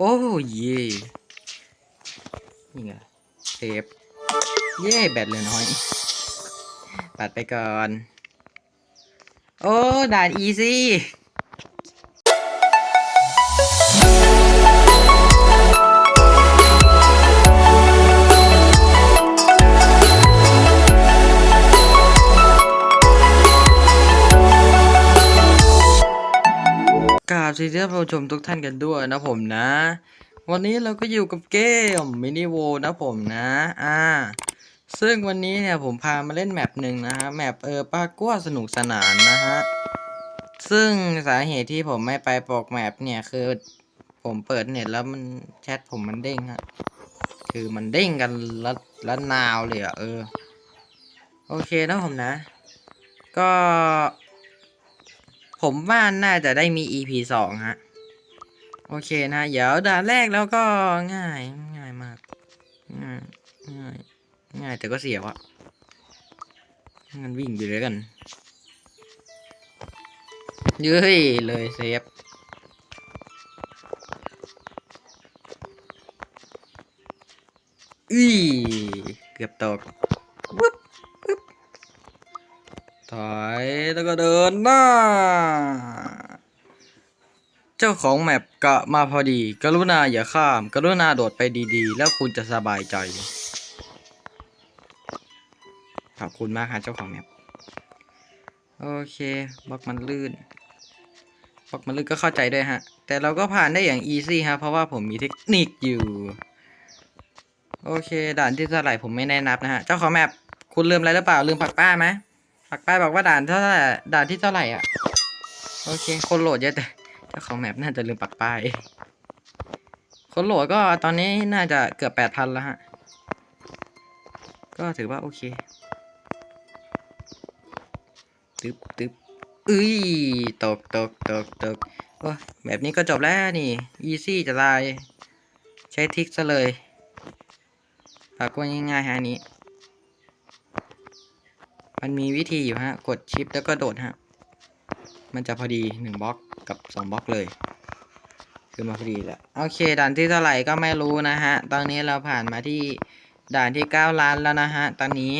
โอ้เย่นี่ไงเซฟเย่แบตเหลือน้อย ปัดไปก่อน โอ้ ด่านอีซี่ กราบสวัสดีท่านผู้ชมทุกท่านกันด้วยนะผมนะ วันนี้เราก็อยู่กับเกมมินิโวนะผมนะอ่าซึ่งวันนี้เนี่ยผมพามาเล่นแมปหนึ่งนะฮะแมปเออปากัวสนุกสนานนะฮะซึ่งสาเหตุที่ผมไม่ไปปอกแมปเนี่ยคือผมเปิดเน็ตแล้วมันแชทผมมันเด้งฮะคือมันเด้งกันละละนาวเลยอะเออ โอเคนะผมนะ ก็ ผมว่าน่าจะได้มี EP สองฮะ โอเคนะ เดี๋ยวด่านแรกแล้วก็ง่าย ง่ายมาก ง่ายง่ายง่ายแต่ก็เสียวอะงั้นวิ่งอยู่เลยกันเย้ยเลยเซฟอุ้ยเกือบตกวุ๊บ ถอยแล้วก็เดินหน้า เจ้าของแมปกะมาพอดี กรุณาอย่าข้าม กรุณาโดดไปดีๆ แล้วคุณจะสบายใจ ขอบคุณมากครับเจ้าของแมปโอเคบล็อกมันลื่นบล็อกมันลื่นก็เข้าใจด้วยฮะ แต่เราก็ผ่านได้อย่างอีซี่ฮะ เพราะว่าผมมีเทคนิคอยู่ โอเค ด่านที่เท่าไหร่ผมไม่แน่นับนะฮะ เจ้าของแมปคุณลืมอะไรหรือเปล่า ลืมปักป้าไหม ปักป้ายบอกว่าด่านเท่าไหร่ด่านที่เท่าไหร่อะ โอเค คนโหลดเยอะแต่เจ้าของแมปน่าจะลืมปักป้าย คนโหลดก็ตอนนี้น่าจะเกือบแปดพันแล้วฮะ ก็ถือว่าโอเค ตึ๊บตึ๊บอุ้ย ตกตกตกตกโอ้แบบนี้ก็จบแล้วนี่อีซี่จะตาย ใช้ทิกซะเลยปากว่าง่ายๆฮะนี้ มันมีวิธีอยู่ฮะ กดชิปแล้วก็โดดฮะ มันจะพอดีหนึ่งบล็อกกับสองบล็อกเลย คือมาพอดีแหละโอเค ด่านที่เท่าไหร่ก็ไม่รู้นะฮะ ตอนนี้เราผ่านมาที่ด่านที่เก้าล้านแล้วนะฮะ ตอนนี้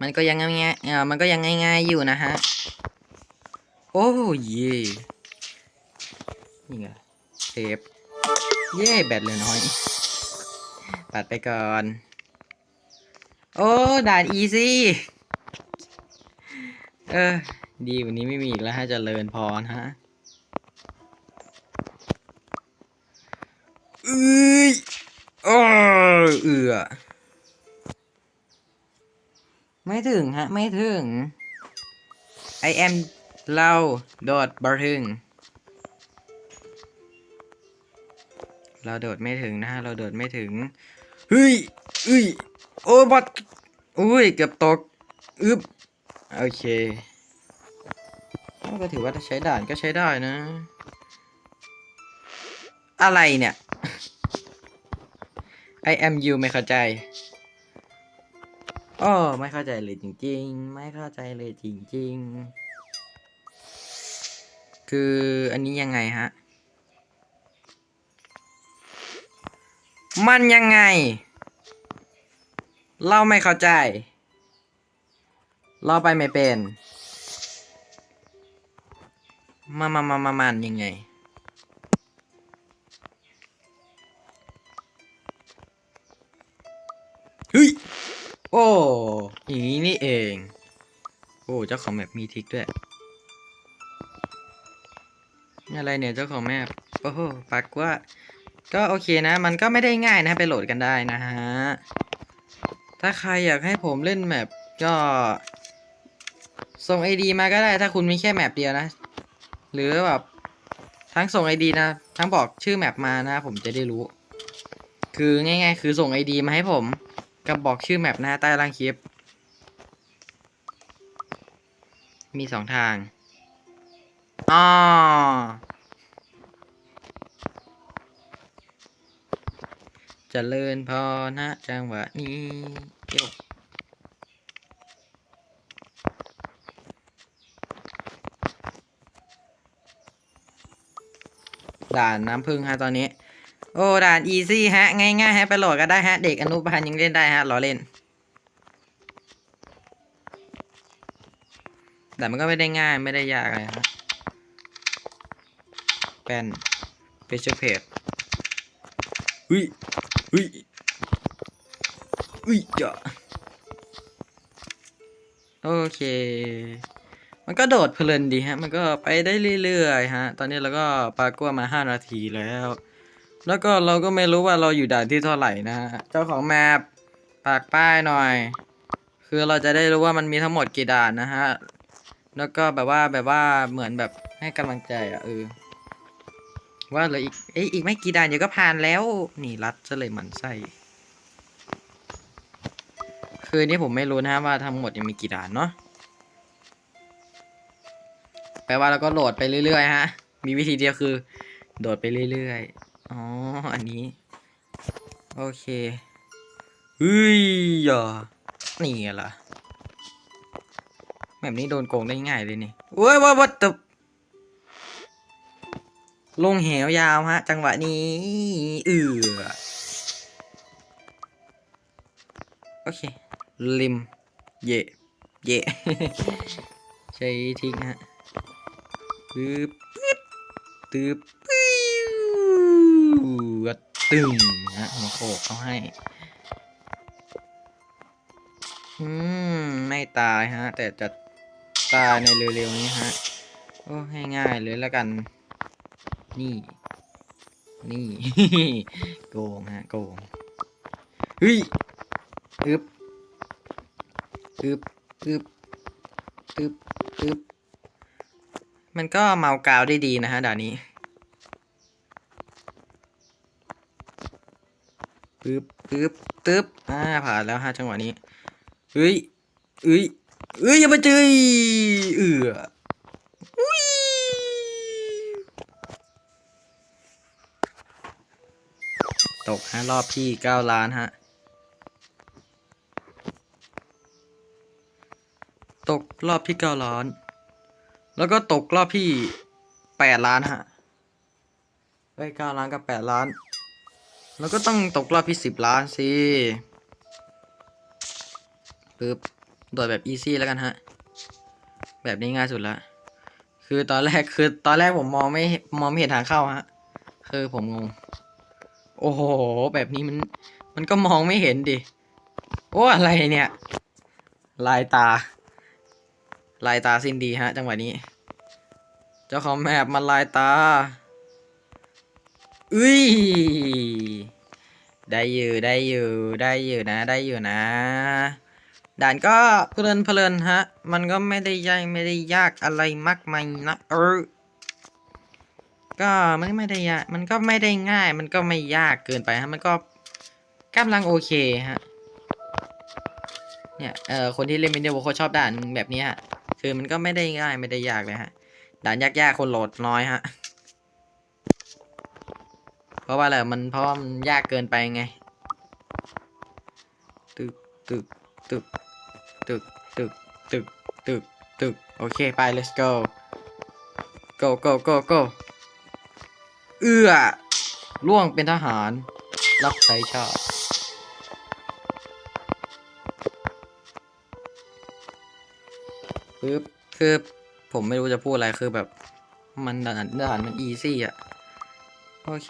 มันก็ยังง่ายๆเออมันก็ยังง่าย ๆอยู่นะฮะ โอ้เย่นี่ไงเซฟเย่แบตเหลือน้อยปัดไปก่อน โอ้ด่านอีซี่เออ ดีวันนี้ไม่มีอีกแล้วฮะเจะเลินพรฮะเอ้ยโอ้เอือไม่ถึงฮะ ไม่ถึง I am เราโดดบาถึง เราโดดไม่ถึงนะฮะ เราโดดไม่ถึง เฮ้ยเอ้ย โอ้บัดอุ้ย เกือบตกอึบโอเคก็ถือว่าถ้าใช้ด่านก็ใช้ได้นะ อะไรเนี่ย I am you ไม่เข้าใจอ้อไม่เข้าใจเลยจริง ๆ ไม่เข้าใจเลยจริง ๆ คืออันนี้ยังไงฮะ มันยังไง เราไม่เข้าใจ เราไปไม่เป็น มามามามามันยังไง เฮ้ย โอ้อย่างนี้นี่เอง โอ้เจ้าของแมปมีทริกด้วยอะไรเนี่ยเจ้าของแมปโอ้โหปักว่า ก็โอเคนะ มันก็ไม่ได้ง่ายนะ ไปโหลดกันได้นะฮะ ถ้าใครอยากให้ผมเล่นแมปก็ส่งไอดีมาก็ได้ ถ้าคุณมีแค่แมปเดียวนะ หรือแบบทั้งส่งไอดีนะ ทั้งบอกชื่อแมปมานะ ผมจะได้รู้ คือง่าย ๆ คือส่งไอดีมาให้ผม กับบอกชื่อแมปนะใต้ล่างคลิป มีสองทางอ๋อ เจริญพอนะจังหวะนี้โยกด่านน้ำพึ่งฮะตอนนี้ โอ้ด่านอีซี่ฮะ ง่ายๆฮะ ไปโหลดก็ได้ฮะ เด็กอนุบาลยังเล่นได้ฮะล้อเล่น แต่มันก็ไม่ได้ง่ายไม่ได้ยากอะไรฮะเป็นเพจเพจอุ้ย อุ้ยอุ้ยจ้ะโอเค มันก็โดดเพลินดีฮะ มันก็ไปได้เรื่อยๆฮะ ตอนนี้เราก็ปากัวมาห้านาทีแล้ว แล้วก็เราก็ไม่รู้ว่าเราอยู่ด่านที่เท่าไหร่นะฮะ เจ้าของแมปปากป้ายหน่อย คือเราจะได้รู้ว่ามันมีทั้งหมดกี่ด่านนะฮะ แล้วก็แบบว่าแบบว่าเหมือนแบบให้กำลังใจอะเออ ว่าเหลืออีกเอ้ยอีกไม่กี่ด่านเดี๋ยวก็ผ่านแล้ว นี่รัดซะเลยหมันไส้คือนี่ผมไม่รู้นะว่าทั้งหมดยังมีกี่ด่านเนาะแปลว่าเราก็โหลดไปเรื่อยๆฮะ มีวิธีเดียวคือ โดดไปเรื่อยๆ อ๋อ อันนี้ โอเคเฮ้ยอะนี่ไงล่ะแบบนี้โดนโกงได้ง่ายเลยนี่เว้ยว่าวัดตบ ลงเหวยาวฮะ จังหวะนี้เอือโอเคริม เย่เย่ใช้ทิ้งฮะปึ๊บปึ๊บตึบปิ้วตึงนะหัวโขกเขาให้ อืม ไม่ตายฮะ แต่จะตายในเร็วๆนี้ฮะ โอ้ง่ายๆเลยแล้วกัน นี่ นี่ โกงฮะ โกงเฮ้ยอึบอึบอึบอึบอึบมันก็เมากาวได้ดีนะฮะด่านนี้ปึ๊บปึ๊บตึ๊บอ่าผ่านแล้วฮะจังหวะนี้เฮ้ยเอ้ยเอ้ยอย่ามาเจอเอืออุ๊ย ตกฮะรอบที่เก้าล้านฮะ ตกรอบที่เก้าล้าน แล้วก็ตกรอบที่แปดล้านฮะเอ้เก้าล้านกับแปดล้าน แล้วก็ต้องตกรอบที่สิบล้านสิปึ๊บโดดแบบอีซี่แล้วกันฮะ แบบนี้ง่ายสุดละคือตอนแรกคือตอนแรกผมมองไม่มองไม่เห็นทางเข้าฮะ คือผมงง โอ้โห แบบนี้มัน มันก็มองไม่เห็นดิ โอ้อะไรเนี่ย ลายตา ลายตาสิ้นดีฮะ จังหวะนี้ เจ้าของแมปมันลายตาอุ้ย ได้อยู่ ได้อยู่ ได้อยู่นะ ได้อยู่นะ ด่านก็เพลินเพลินฮะ มันก็ไม่ได้ยากไม่ได้ยากอะไรมากมายนะเออ ก็มันไม่ได้ยากมันก็ไม่ได้ง่าย มันก็ไม่ยากเกินไปฮะ มันก็กำลังโอเคฮะ เนี่ย เอ่อ คนที่เล่นวิดีโอเขาชอบด่านแบบนี้ฮะ คือมันก็ไม่ได้ง่ายไม่ได้ยากเลยฮะ ด่านยากๆคนโหลดน้อยฮะ เพราะว่าอะไรมันเพราะมันยากเกินไปไง ตึกตึกตึกตึกตึกตึกตึกตึกโอเค ไป let's go go go go go เอื้อล่วงเป็นทหาร รับใช้ชาติปึ๊บคือผมไม่รู้จะพูดอะไรคือแบบ มันด่านด่านมันอีซี่อะ โอเค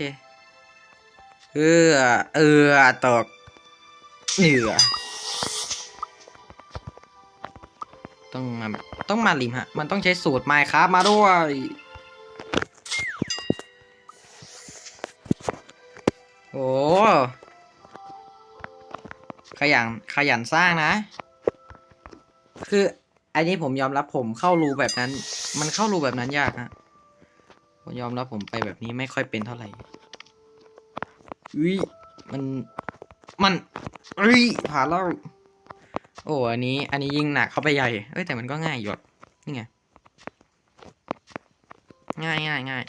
เอือเอือตกเหนือต้องมาแบบต้องมาริมฮะ มันต้องใช้สูตรไมค์ครับมาด้วย ยันขยันสร้างนะ คืออันนี้ผมยอมรับผมเข้ารูแบบนั้น มันเข้ารูแบบนั้นยากฮะผมยอมรับผมไปแบบนี้ไม่ค่อยเป็นเท่าไหร่อุ้ยมันมันอุ้ยผ่านแล้วโอ้อันนี้ อันนี้ยิ่งหนักเข้าไปใหญ่เอ้ยแต่มันก็ง่ายอยู่นี่ไงง่ายง่ายง่าย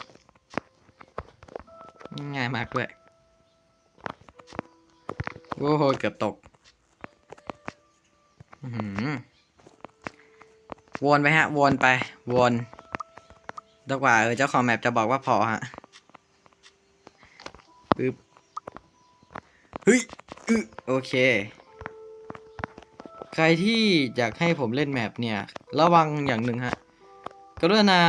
ง่ายมากด้วยโอ้โหเกือบตก วนไปฮะ วนไป วนดีกว่าเออเจ้าของแมปจะบอกว่าพอฮะปึ๊บเฮ้ยอึโอเค ใครที่อยากให้ผมเล่นแมปเนี่ย ระวังอย่างหนึ่งฮะ กรุณา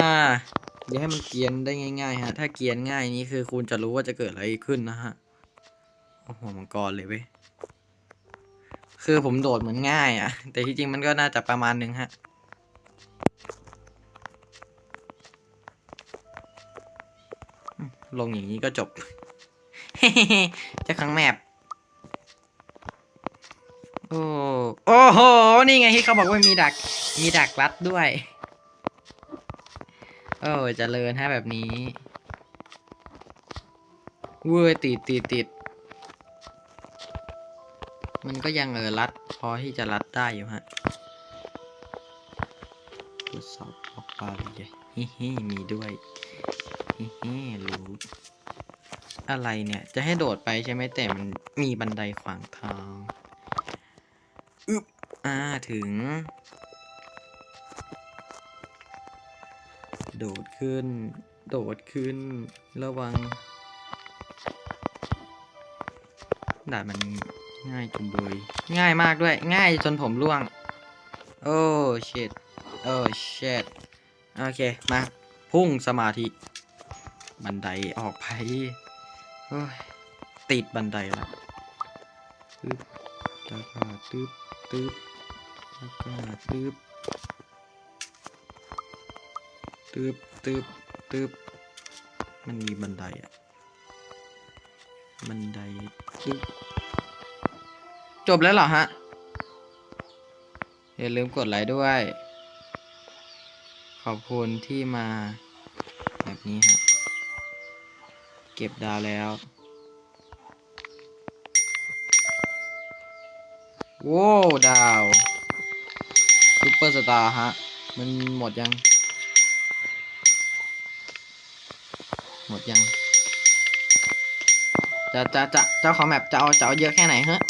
อย่าให้มันเกียนได้ง่ายๆฮะ ถ้าเกียนง่ายนี่คือคุณจะรู้ว่าจะเกิดอะไรขึ้นนะฮะ โอ้โหมังกรเลยเว้ย คือผมโดดเหมือนง่ายอะแต่ที่จริงมันก็น่าจะประมาณหนึ่งฮะ ลงอย่างนี้ก็จบ จะครั้งแมปโอ้โอ้โห นี่ไงที่เขาบอกว่ามีดัก มีดักรัดด้วย โอ้จเจริญฮะแบบนี้เว้ยติดติดติด มันก็ยังเออรัดพอที่จะรัดได้อยู่ฮะตรวจสอบออกปลาเลยฮิฮิมีด้วยฮิฮิรู้อะไรเนี่ย จะให้โดดไปใช่ไหมแต่มันมีบันไดขวางทางอึบอ่าถึง โดดขึ้น โดดขึ้น ระวังด่านมัน ง่ายจุงเบยง่ายมากด้วย ง่ายจนผมร่วง โอ้เชิดโอ้เชิดโอเค มา พุ่งสมาธิ บันไดออกไปติดบันไดละตึ๊บแล้วก็ตึ๊บตึ๊บแล้วก็ตึ๊บตึ๊บตึ๊บตึ๊บมันมีบันไดอะบันไดตึ๊บ จบแล้วเหรอฮะ อย่าลืมกดไลค์ด้วย ขอบคุณที่มา แบบนี้ฮะ เก็บดาวแล้ว โว้วดาวซุปเปอร์สตาร์ฮะ มันหมดยัง หมดยังจะจะจะเจ้าของแมปจะเอาจะเอาเยอะแค่ไหนฮะ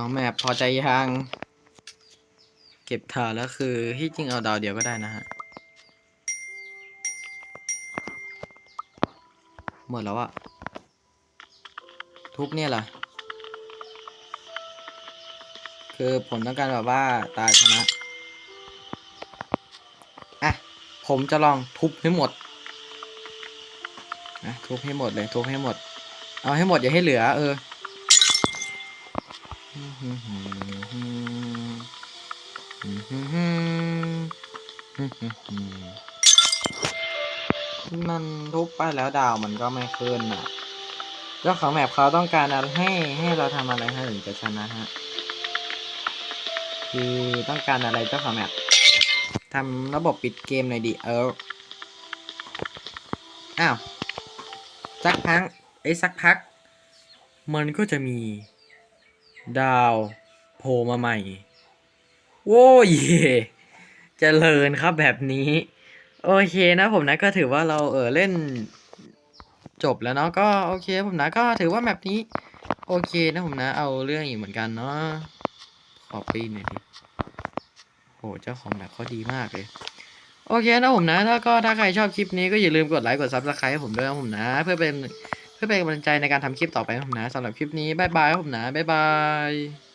องแมปพอใจยังเก็บถาแล้วคือที่จริงเอาดาวเดียวก็ได้นะฮะ หมดแล้วอะทุบเนี่ยเหรอคือผมต้องการแบบว่าตายชนะอะผมจะลองทุบให้หมดนะทุบให้หมดเลยทุบให้หมด เอาให้หมดอย่าให้เหลือเออ มันทุบไปแล้วดาวมันก็ไม่ขึ้นอะเจ้าของแมปเขาต้องการอะไรให้ให้เราทำอะไรให้ถึงจะชนะฮะ คือต้องการอะไรเจ้าของแมปทำระบบปิดเกมหน่อยดิเออ อ้าว สักพักไอ้สักพัก มันก็จะมี ดาวโผล่มาใหม่ โว้ยเจริญครับแบบนี้ โอเคนะผมนะก็ถือว่าเราเออเล่น จบแล้วเนาะก็โอเคผมนะก็ถือว่าแบบนี้ โอเคนะผมนะ เอาเรื่องอีกเหมือนกันเนาะขอปีนหน่อยดิโหเจ้าของแบบเขาดีมากเลย โอเคนะผมนะถ้าก็ถ้าใครชอบคลิปนี้ก็อย่าลืมกดไลค์กดซับสไครต์ให้ผมด้วยนะผมนะ เพื่อเป็น เพื่อเป็นกำลังใจในการทำคลิปต่อไปนะผมนะสำหรับคลิปนี้บายบายครับผมนะบายบาย